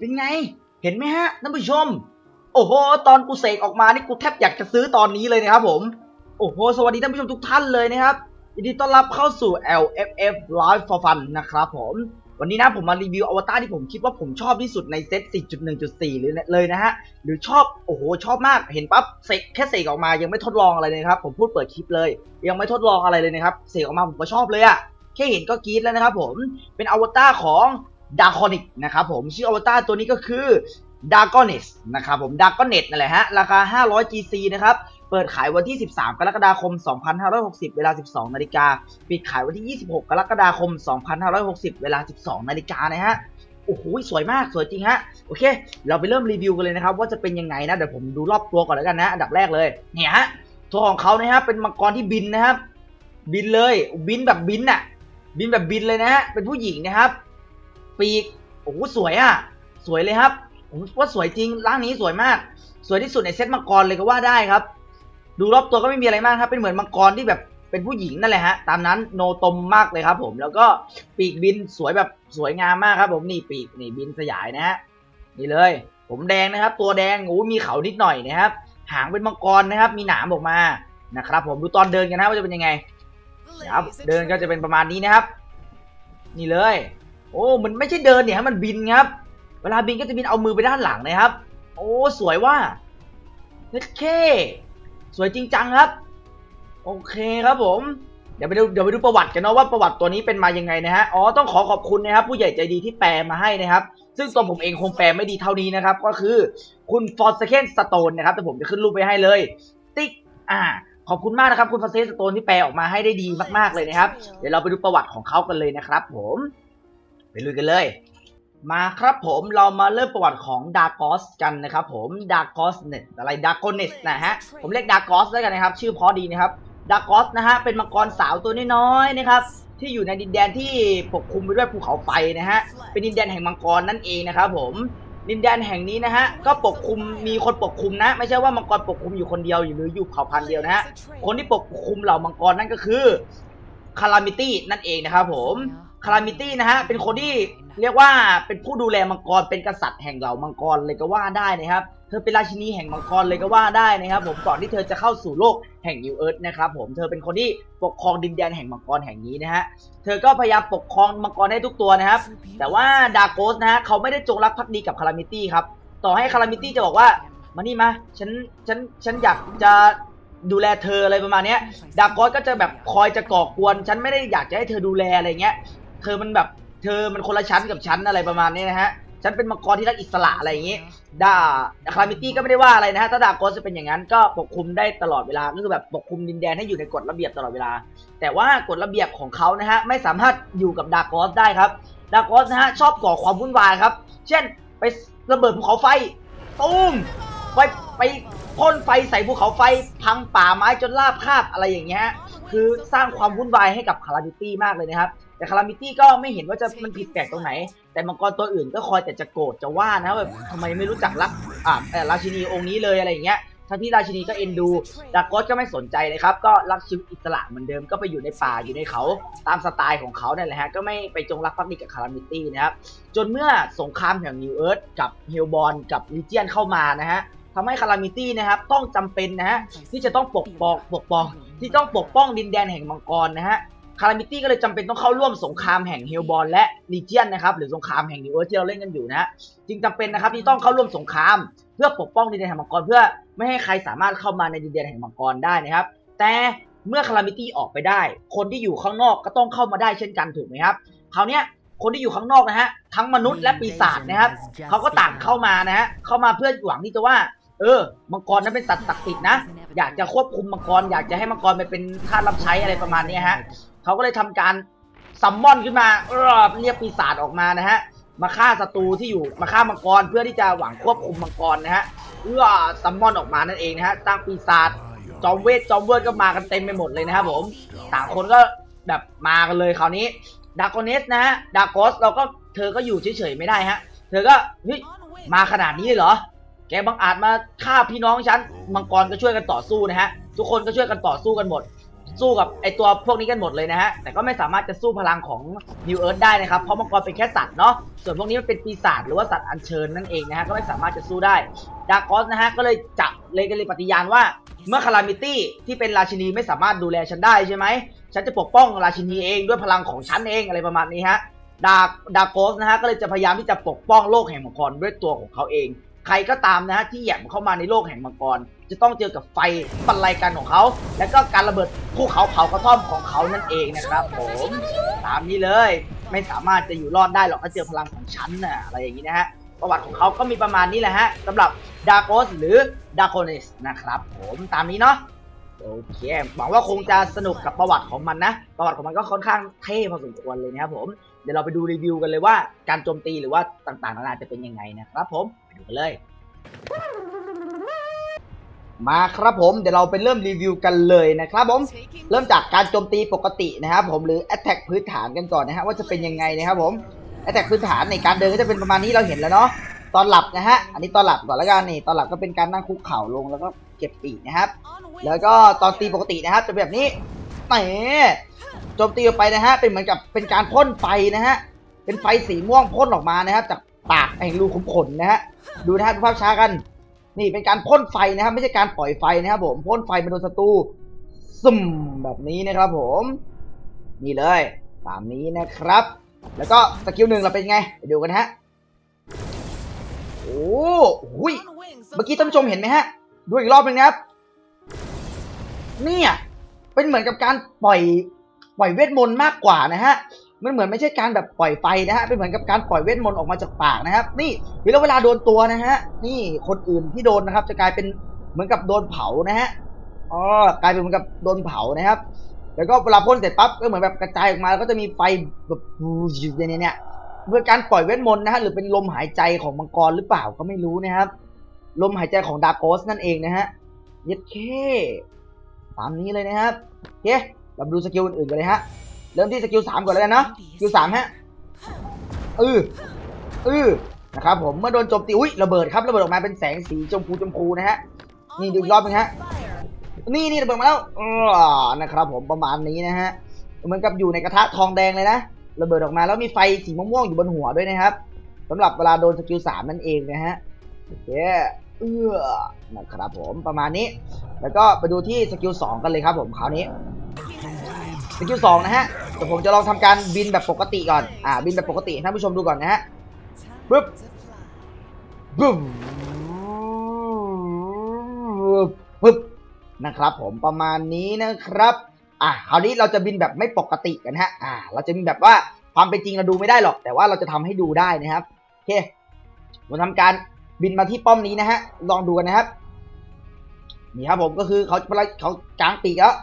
เป็นไง เห็นไหมฮะท่านผู้ชม โอ้โห ตอนกูเสกออกมานี่กูแทบอยากจะซื้อตอนนี้เลยนะครับผม โอ้โห สวัสดีท่านผู้ชมทุกท่านเลยนะครับยินดีต้อนรับเข้าสู่ LFF Live for Fun นะครับผม วันนี้นะผมมารีวิวอวตารที่ผมคิดว่าผมชอบที่สุดในเซต 4.1.4 เลยเลยนะฮะ หรือชอบ โอ้โห ชอบมาก เห็นปั๊บเสกแค่เสกออกมา ยังไม่ทดลองอะไรเลยนะครับ ผมพูดเปิดคลิปเลย ยังไม่ทดลองอะไรเลยนะครับ เสกออกมาผมก็ชอบเลยอะแค่เห็นก็กรี๊ดแล้วนะครับผม เป็นอวตารของ ดา c อนิกนะครับผมชื่ออวตารตัวนี้ก็คือดา g o n e s นะครับผมดา g o n e s นั่นแหละฮะ ราคา 500 GC นะครับ เปิดขายวันที่ 13 กรกฎาคม 2560 เวลา 12 นาฬิกา ปิดขายวันที่ 26 กรกฎาคม 2560 เวลา 12 นาฬิกานะฮะ โอ้โห สวยมาก สวยจริงฮะ โอเค เราไปเริ่มรีวิวกันเลยนะครับ ว่าจะเป็นยังไงนะ เดี๋ยวผมดูรอบตัวก่อนแล้วกันนะ อันดับแรกเลย เนี่ยฮะ ตัวของเขานะครับเป็นมังกรที่บินนะครับ บินเลย บินแบบบินน่ะบินแบบบินเลยนะฮะ เป็นผู้หญิงนะครับ ปีกโอ้โหสวยอะ สวยเลยครับผมว่าสวยจริงร่างนี้สวยมาก สวยที่สุดในเซตมังกรเลยก็ว่าได้ครับ ดูรอบตัวก็ไม่มีอะไรมากครับ เป็นเหมือนมังกรที่แบบเป็นผู้หญิงนั่นแหละฮะ ตามนั้นโนตมมากเลยครับผม แล้วก็ปีกบินสวยแบบสวยงามมากครับ ผมนี่ปีกนี่บินสยายนะฮะ นี่เลย ผมแดงนะครับ ตัวแดงโอ้มีเขานิดหน่อยนะครับ หางเป็นมังกรนะครับ มีหนามออกมานะครับ ผมดูตอนเดินกันนะว่าจะเป็นยังไงครับ เดินก็จะเป็นประมาณนี้นะครับ นี่เลย โอ้ มันไม่ใช่เดินเนี่ยมันบินครับ เวลาบินก็จะบินเอามือไปด้านหลังนะครับ โอ้ สวยว่าเฮ้เค สวยจริงจังครับ โอเคครับผม เดี๋ยวไปดูเดี๋ยวไปดูประวัติกันเนาะว่าประวัติตัวนี้เป็นมายังไงนะฮะ อ๋อ ต้องขอขอบคุณนะครับ ผู้ใหญ่ใจดีที่แปลมาให้นะครับ ซึ่งตัวผมเองคงแปลไม่ดีเท่านี้นะครับ ก็คือคุณฟอร์สเคนสโตนนะครับ แต่ผมจะขึ้นรูปไปให้เลย ติ๊ก อ่าขอบคุณมากนะครับ คุณฟอร์สเคนสโตนที่แปลออกมาให้ได้ดีมากๆเลยนะครับ เดี๋ยวเราไปดูประวัติของเขากันเลยนะครับผม ลุยกันเลย มาครับผมเรามาเริ่มประวัติของดากอสกันนะครับผมดากอสเน็ตอะไรดากอเนสนะฮะผมเรียกดากอสแล้วกันนะครับ ชื่อพอดีนะครับดากอสนะฮะเป็นมังกรสาวตัวน้อยๆนะครับที่อยู่ในดินแดนที่ปกคลุมไปด้วยภูเขาไฟนะฮะเป็นดินแดนแห่งมังกรนั่นเองนะครับผมดินแดนแห่งนี้นะฮะก็ปกคลุมมีคนปกคลุมนะ ไม่ใช่ว่ามังกรปกคลุมอยู่คนเดียวหรืออยู่เผ่าพันธุ์เดียวนะฮะคนที่ปกคลุมเหล่ามังกรนั่นก็คือคารามิตี้นั่นเองนะครับผม คารามิตี้นะฮะ เป็นคนที่เรียกว่าเป็นผู้ดูแลมังกร เป็นกษัตริย์แห่งเหล่ามังกรเลยก็ว่าได้นะครับ เธอเป็นราชินีแห่งมังกรเลยก็ว่าได้นะครับ ผม ก่อนที่เธอจะเข้าสู่โลกแห่งนิวเอิร์ธนะครับผม เธอเป็นคนที่ปกครองดินแดนแห่งมังกรแห่งนี้นะฮะ เธอก็พยายามปกครองมังกรให้ทุกตัวนะครับ แต่ว่าดาโกสนะฮะเขาไม่ได้จงรักภักดีกับคารามิตี้ครับ ต่อให้คารามิตี้จะบอกว่า มานี่มา ฉัน ฉัน ฉันอยากจะดูแลเธออะไรประมาณเนี้ยดากอสก็จะแบบคอยจะก่อกวน ฉันไม่ได้อยากจะให้เธอดูแลอะไรเงี้ย เธอมันแบบเธอมันคนละชั้นกับฉันอะไรประมาณนี้นะฮะฉันเป็นมังกรที่รักอิสระอะไรอย่างงี้ดาคารามิตี้ก็ไม่ได้ว่าอะไรนะฮะถ้าดากอสจะเป็นอย่างนั้นก็ปกคลุมได้ตลอดเวลาก็คือแบบปกคลุมดินแดนให้อยู่ในกฎระเบียบตลอดเวลา แต่ว่ากฎระเบียบของเขานะฮะไม่สามารถอยู่กับดากอสได้ครับดากอสนะฮะชอบก่อความวุ่นวายครับ เช่น ไประเบิดภูเขาไฟตูมไปไปพ่นไฟใส่ภูเขาไฟพังป่าไม้จนราบคาบอะไรอย่างเงี้ยคือสร้างความวุ่นวายให้กับคารามิตี้มากเลยนะครับ แต่คารามิตี้ก็ไม่เห็นว่าจะมันผิดแปลกตรงไหน แต่มังกรตัวอื่นก็คอยแต่จะโกรธจะว่านะแบบทำไมไม่รู้จักรักอ่าเอ่อราชินีองค์นี้เลยอะไรอย่างเงี้ยทั้งที่ราชินีก็เอ็นดูดากอสก็ไม่สนใจเลยครับ ก็รักชีวิตอิสระเหมือนเดิมก็ไปอยู่ในป่าอยู่ในเขา ตามสไตล์ของเขาเนี่ยแหละฮะ ก็ไม่ไปจงรักภักดีกับคารามิตี้นะครับ จนเมื่อสงครามแห่งนิวเอิร์ธกับเฮลบอลกับลิเจียนเข้ามานะฮะทำให้คารามิตี้นะครับต้องจำเป็นนะฮะที่จะต้องปกป้องปกป้องที่ต้องปกป้องดินแดนแห่งมังกรนะฮะ คารามิตี้ก็เลยจำเป็นต้องเข้าร่วมสงครามแห่งเฮลบอลและลีเจียนนะครับหรือสงครามแห่งนิวเอร์ที่เราเล่นกันอยู่นะจึงจำเป็นนะครับที่ต้องเข้าร่วมสงคราม เพื่อปกป้องดินแดนแห่งมังกรเพื่อไม่ให้ใครสามารถเข้ามาในดินแดนแห่งมังกรได้นะครับ แต่เมื่อคารามิตี้ออกไปได้ คนที่อยู่ข้างนอกก็ต้องเข้ามาได้เช่นกันถูกไหมครับคราวนี้คนที่อยู่ข้างนอกนะฮะทั้งมนุษย์และปีศาจนะครับเขาก็ต่างเข้ามานะฮะเข้ามาเพื่อหวังที่จะว่า เออ มังกรนั้นเป็นสัตว์ศักดิ์สิทธิ์นะ อยากจะควบคุมมังกร อยากจะให้มังกรไปเป็นทารับใช้อะไรประมาณนี้ฮะ เขาก็เลยทำการซัมมอนขึ้นมาเรียกปีศาจออกมานะฮะมาฆ่าศัตรูที่อยู่มาฆ่ามังกรเพื่อที่จะหวังควบคุมมังกรนะฮะเอื้อซัมมอนออกมานั่นเองนะฮะตั้งปีศาจจอมเวทจอมเวทก็มากันเต็มไปหมดเลยนะครับผมต่างคนก็แบบมากันเลยคราวนี้ดากอเนสนะฮะดากอสเราก็เธอก็อยู่เฉยๆไม่ได้ฮะ เธอก็เฮ้ยมาขนาดนี้เลยเหรอ แกบังอาจมาฆ่าพี่น้องฉันมังกรก็ช่วยกันต่อสู้นะฮะ ทุกคนก็ช่วยกันต่อสู้กันหมด สู้กับไอตัวพวกนี้กันหมดเลยนะฮะ แต่ก็ไม่สามารถจะสู้พลังของ New Earth ได้นะครับ เพราะมังกรเป็นแค่สัตว์เนาะ ส่วนพวกนี้มันเป็นปีศาจหรือว่าสัตว์อัญเชิญนั่นเองนะฮะ ก็ไม่สามารถจะสู้ได้ดาร์กอสนะฮะ ก็เลยจับเลยกันเลยปฏิญาณว่า เมื่อคารามิตี้ที่เป็นราชินีไม่สามารถดูแลฉันได้ใช่ไหม ฉันจะปกป้องราชินีเองด้วยพลังของฉันเองอะไรประมาณนี้ฮะดาดาร์กอสนะฮะก็เลยจะพยายามที่จะปกป้องโลกแห่งมังกรด้วยตัวของเขาเอง ใครก็ตามนะฮะที่แหย่มเข้ามาในโลกแห่งมังกร จะต้องเจอกับไฟบรรลัยกันของเขา และก็การระเบิดภูเขาเผากระท่อมของเขานั่นเองนะครับผมตามนี้เลยไม่สามารถจะอยู่รอดได้หรอกถ้าเจอพลังของฉันนะอะไรอย่างนี้นะฮะประวัติของเขาก็มีประมาณนี้แหละฮะสำหรับดาร์กสหรือดาร์ o นิสนะครับผมตามนี้เนาะโอเคหวังว่าคงจะสนุกกับประวัติของมันนะ ประวัติของมันก็ค่อนข้างเท่พอสมควรเลยนะครับผม ดี๋ยวเราไปดูรีวิวกันเลยว่าการโจมตีหรือว่าต่างๆนานาจะเป็นยังไงนะครับผมไปดูกันเลย มาครับผมเดี๋ยวเราไปเริ่มรีวิวกันเลยนะครับผมเริ่มจากการโจมตีปกตินะครับผมหรือ attack พื้นฐานกันก่อนนะฮะว่าจะเป็นยังไงนะครับผม attack พื้นฐานในการเดินก็จะเป็นประมาณนี้เราเห็นแล้วเนาะตอนหลับนะฮะ อันนี้ตอนหลับก่อนแล้วกันนี่ ตอนหลับก็เป็นการนั่งคุกเข่าลงแล้วก็เก็บปีกนะครับ แล้วก็ตอนตีปกตินะครับ จะแบบนี้แหม โจมตีออกไปนะฮะ เป็นเหมือนกับเป็นการพ่นไฟนะฮะ เป็นไฟสีม่วงพ่นออกมานะครับจากปากแห่งรูขุมขนนะฮะ ดูนะฮะดูภาพช้ากัน นี่เป็นการพ่นไฟนะครับ ไม่ใช่การปล่อยไฟนะครับผม พ่นไฟไปโดนศัตรูซึมแบบนี้นะครับผม นี่เลย ตามนี้นะครับ แล้วก็สกิลหนึ่งเราเป็นไงไปดูกันฮะ โอ้โหยเมื่อกี้ท่านผู้ชมเห็นไหมฮะ ดูอีกรอบหนึ่งนะครับ เนี่ย เป็นเหมือนกับการปล่อย ปล่อยเวทมนต์มากกว่านะฮะมันเหมือนไม่ใช่การแบบปล่อยไฟนะฮะเป็นเหมือนกับการปล่อยเวทมนต์ออกมาจากปากนะครับ นี่แล้วเวลาโดนตัวนะฮะ นี่คนอื่นที่โดนนะครับ จะกลายเป็นเหมือนกับโดนเผานะฮะอ๋อกลายเป็นเหมือนกับโดนเผานะครับ แล้วก็เวลาพ่นเสร็จปั๊บก็เหมือนแบบกระจายออกมาแล้วก็จะมีไฟแบบเนี่ยเนี่ยเพื่อการปล่อยเวทมนต์นะฮะหรือเป็นลมหายใจของมังกรหรือเปล่าก็ไม่รู้นะครับ ลมหายใจของดาร์กโกสนั่นเองนะฮะเย็ดเคตามนี้เลยนะครับเค เรามาดูสกิลอื่นๆกันเลยฮะ เริ่มที่สกิลสามก่อนแล้วกันเนาะ สกิลสามฮะเออเออนะครับผม เมื่อโดนโจมตี อุ้ยระเบิดครับ ระเบิดออกมาเป็นแสงสีชมพูชมพูนะฮะ นี่ดูอีกรอบนึงฮะ นี่นี่ระเบิดมาแล้วนะครับผมประมาณนี้นะฮะ เหมือนกับอยู่ในกระทะทองแดงเลยนะ ระเบิดออกมาแล้วมีไฟสีม่วงๆอยู่บนหัวด้วยนะครับสำหรับเวลาโดนสกิลสามนั่นเองนะฮะ โอเคเอื้อนะครับผมประมาณนี้ แล้วก็ไปดูที่สกิลสองกันเลยครับผมคราวนี้ สกิลสองนะฮะเดี๋ยวผมจะลองทำการบินแบบปกติก่อน อ่า บินแบบปกติท่านผู้ชมดูก่อนนะฮะปึ๊บบึ้มปึ๊บนะครับ ผมประมาณนี้นะครับ อะคราวนี้เราจะบินแบบไม่ปกติกันฮะ อ่า เราจะบินแบบว่าความเป็นจริงเราดูไม่ได้หรอก แต่ว่าเราจะทำให้ดูได้นะครับโอเคผมทำการบินมาที่ป้อมนี้นะฮะ ลองดูกันนะครับ นี่ครับผมก็คือเขาเขากลางปีกแล้ว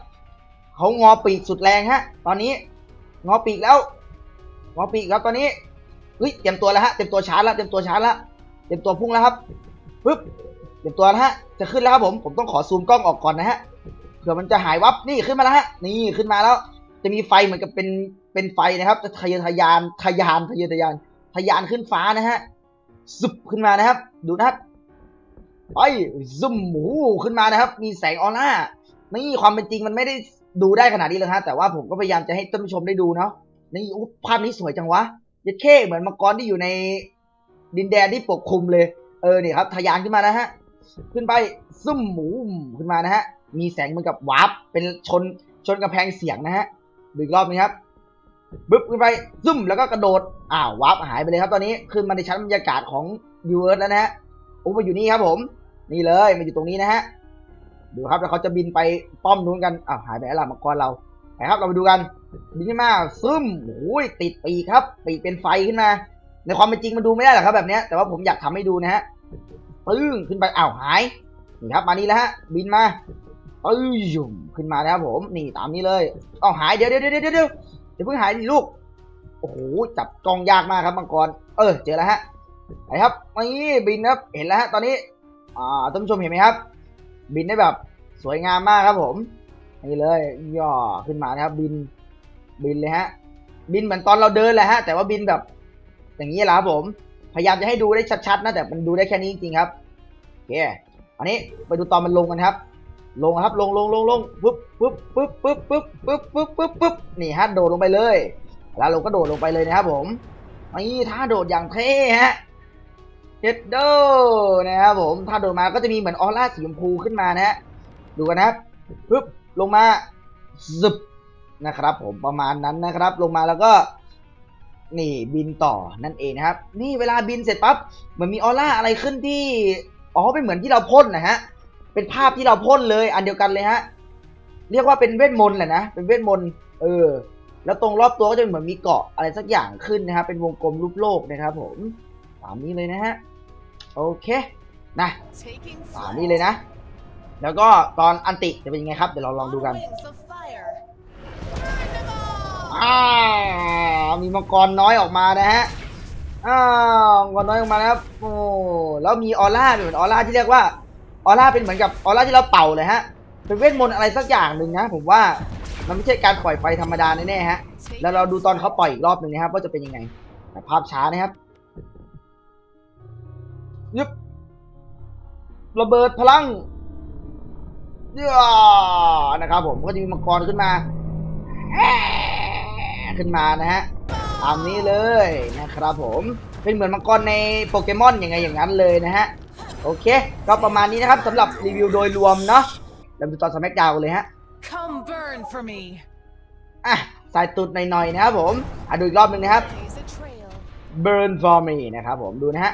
เขางอปีกสุดแรงฮะ ตอนนี้งอปีกแล้วงอปีกแล้วตอนนี้เฮ้ยเตรียมตัวแล้วฮะเตรียมตัวชาร์จแล้วเตรียมตัวชาร์จแล้วเตรียมตัวพุ่งแล้วครับปึ๊บเตรียมตัวแล้วฮะจะขึ้นแล้วครับผมผมต้องขอซูมกล้องออกก่อนนะฮะเผื่อมันจะหายวับนี่ขึ้นมาแล้วฮะนี่ขึ้นมาแล้ว จะมีไฟเหมือนกับเป็นเป็นไฟนะครับจะทะยานทะยานทะยานทะยานทะยานทะยานขึ้นฟ้านะฮะซุบขึ้นมานะครับ ดูนะครับไปซุ่มหมูขึ้นมานะครับ มีแสงออร่านี่ความเป็นจริงมันไม่ได้ ดูได้ขนาดนี้เลยฮะ แต่ว่าผมก็พยายามจะให้ท่านผู้ชมได้ดูเนาะนี่ภาพนี้สวยจังวะยัดเข้เหมือนมังกรที่อยู่ในดินแดนที่ปกคลุมเลย เออนี่ครับทะยานขึ้นมานะฮะ ขึ้นไปซุ่มหมูขึ้นมานะฮะ มีแสงเหมือนกับวาร์ปเป็นชนชนกำแพงเสียงนะฮะดูอีกรอบนึงครับบึ๊บขึ้นไปซึมแล้วก็กระโดดอ้าววาร์ปหายไปเลยครับ ตอนนี้ขึ้นมาในชั้นบรรยากาศของยูเอิร์แล้วนะฮะโอ้มาอยู่นี่ครับผม นี่เลยมาอยู่ตรงนี้นะฮะ ดูครับแล้วเขาจะบินไปป้อมนู้นกันอ้าวหายไปแล้วล่ะมังกรเราไปครับเราไปดูกันบินขึ้นมาซึมโอ้ยติดปีกครับปีกเป็นไฟขึ้นมา ในความเป็นจริงมันดูไม่ได้หรอกครับแบบนี้แต่ว่าผมอยากทำให้ดูนะฮะปึ้งขึ้นไปอ้าวหายนี่ครับมานี่แล้วฮะบินมาปึ้งยุ่มขึ้นมานะครับผมนี่ตามนี้เลยอ้าวหายเดี๋ยวเดี๋ยวเดี๋ยวเดี๋ยวเดี๋ยวเดี๋ยวเพิ่งหายดิลูกโอ้โหจับกองยากมากครับมังกร เออเจอแล้วฮะไปครับนี่บินครับเห็นแล้วฮะตอนนี้อ่าท่านผู้ชมเห็นไหมครับ บินได้แบบสวยงามมากครับผม นี่เลยย่อขึ้นมานะครับ บินบินเลยฮะ บินเหมือนตอนเราเดินแหละฮะ แต่ว่าบินแบบ อย่างนี้แหละครับผม พยายามจะให้ดูได้ชัดๆนะแต่มันดูได้แค่นี้จริงๆครับโอเคอันนี้ไปดูตอนมันลงกันครับ ลงครับลงลงลงลงปึ๊บปึ๊บปึ๊บปึ๊บปึ๊บปึ๊บปึ๊บปึ๊บปึ๊บนี่ฮะโดดลงไปเลย แล้วเราก็โดดลงไปเลยนะครับผมนี่ท่าโดดอย่างเท่ฮะ เจ็ดโดนะครับผมถ้าโดดมาก็จะมีเหมือนออร่าสีชมพูขึ้นมานะฮะดูกันนะครับปึ๊บลงมาซึบนะครับ ผมประมาณนั้นนะครับ ลงมาแล้วก็ นี่บินต่อนั่นเองนะครับ นี่เวลาบินเสร็จปั๊บเหมือนมีออร่าอะไรขึ้นที่อ๋อเป็นเหมือนที่เราพ่นนะฮะเป็นภาพที่เราพ่นเลย อันเดียวกันเลยฮะเรียกว่าเป็นเวทมนต์แหละนะเป็นเวทมนต์เออ แล้วตรงรอบตัวก็จะเหมือนมีเกาะอะไรสักอย่างขึ้นนะครับเป็นวงกลมรูปโลกนะครับ ผมตามนี้เลยนะฮะ โอเคนะ Taking ตาม flight. นี้เลยนะ แล้วก็ตอนอันติจะเป็นยังไงครับ เดี๋ยวเราลองดูกัน On wings of fire. Burn them all. อ้าวมีมังกรน้อยออกมานะฮะอ้าวมังกรน้อยออกมานะครับโอ้แล้วมีออร่าเป็นเหมือนออร่าที่เรียกว่าออร่าเป็นเหมือนกับออร่าที่เราเป่าเลยฮะเป็นเวทมนต์อะไรสักอย่างหนึ่งนะผมว่ามันไม่ใช่การปล่อยไฟธรรมดาแน่ๆฮะ แล้วเราดูตอนเขาปล่อยอีกรอบหนึ่งนะครับว่าจะเป็นยังไงแต่ภาพช้านะครับ ยึบระเบิดพลังเย้านะครับ ผมก็จะมีมังกรขึ้นมา ขึ้นมานะฮะตามนี้เลยนะครับผมเป็นเหมือนมังกรในโปเกมอนอย่างไงอย่างนั้นเลยนะฮะโอเค ก็ประมาณนี้นะครับสำหรับรีวิวโดยรวมเนาะเราดูตอนสมักดาวเลยฮะ Come burn for me. อะสายตุดหน่อยๆนะครับผมอะดูอีกรอบหนึ่งนะครับ Blaze a trail. burn for me นะครับผมดูนะฮะ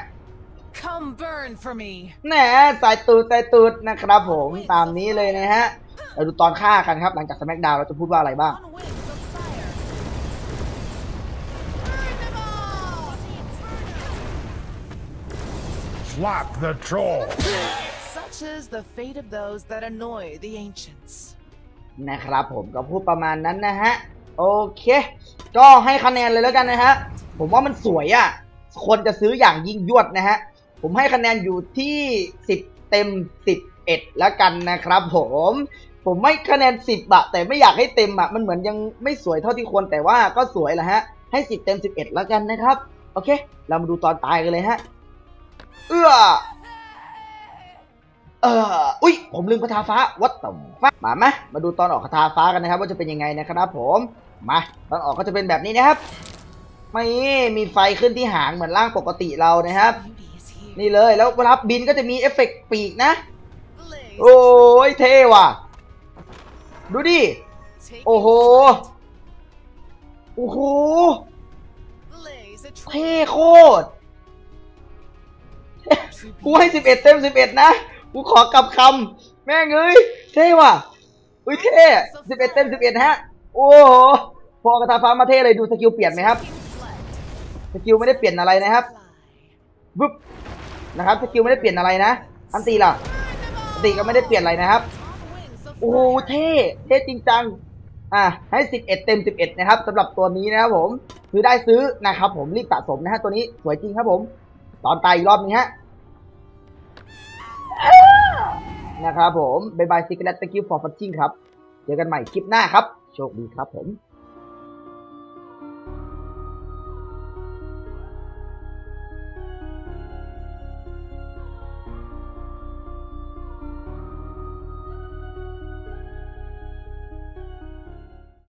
แหนสายตูดสายตูดนะครับผมตามนี้เลยนะฮะเราดูตอนฆ่ากันครับ หลังจากสมักดาวเราจะพูดว่าอะไรบ้าง On wings of fire. Burn them all. Slap the troll. Such is the fate of those that annoy the ancients. นะครับผมก็พูดประมาณนั้นนะฮะ โอเค ก็ให้คะแนนเลยแล้วกันนะฮะ ผมว่ามันสวยอะ่ะ คนจะซื้ออย่างยิ่งยวดนะฮะ ผมให้คะแนนอยู่ที่ 10 เต็ม 11 แล้วกันนะครับผมผมไม่คะแนน 10อะแต่ไม่อยากให้เต็มอะมันเหมือนยังไม่สวยเท่าที่ควรแต่ว่าก็สวยแหละฮะ ให้ 10 เต็ม 11 แล้วกันนะครับ โอเค เรามาดูตอนตายกันเลยฮะ เอื้อเอออุ้ย ผมลืมคาถาฟ้า วัดต่ำฟ้า มาไหมมาดูตอนออกคาถาฟ้ากันนะครับ ว่าจะเป็นยังไงนะครับผม มา ตอนออกก็จะเป็นแบบนี้นะครับ ไม่มีไฟขึ้นที่หางเหมือนร่างปกติเรานะครับ นี่เลยแล้วเวลาบินก็จะมีเอฟเฟกต์ปีกนะ Blaze โอ้ยเท่ว่ะ ดูดิ Taking โอ้โห flight. โอ้โห Blaze a เท่ trail. โคตรกูให้11เต็ม11นะ กูขอกลับคำแม่งเอ้ยเท่ว่ะ อุ้ยเท่11เต็ม11ฮะ โอ้โห พอกระทาฟ้ามาเท่เลยดูสกิลเปลี่ยนไหมครับ Taking flight. สกิลไม่ได้เปลี่ยนอะไรนะครับ Fly. บึ๊บ นะครับสกิลไม่ได้เปลี่ยนอะไรนะอันตีล่ะอันตีก็ไม่ได้เปลี่ยนอะไรนะครับโอ้โหเท่เท่จริงจังอะให้ 11 เต็ม 11 นะครับสำหรับตัวนี้นะครับผมซื้อได้ซื้อนะครับผมรีบสะสมนะฮะตัวนี้สวยจริงครับผม ตอนตายอีกรอบนึงฮะนะครับผมบายบายซิกเลต thank you for watching ครับ เจอกันใหม่คลิปหน้าครับ โชคดีครับผม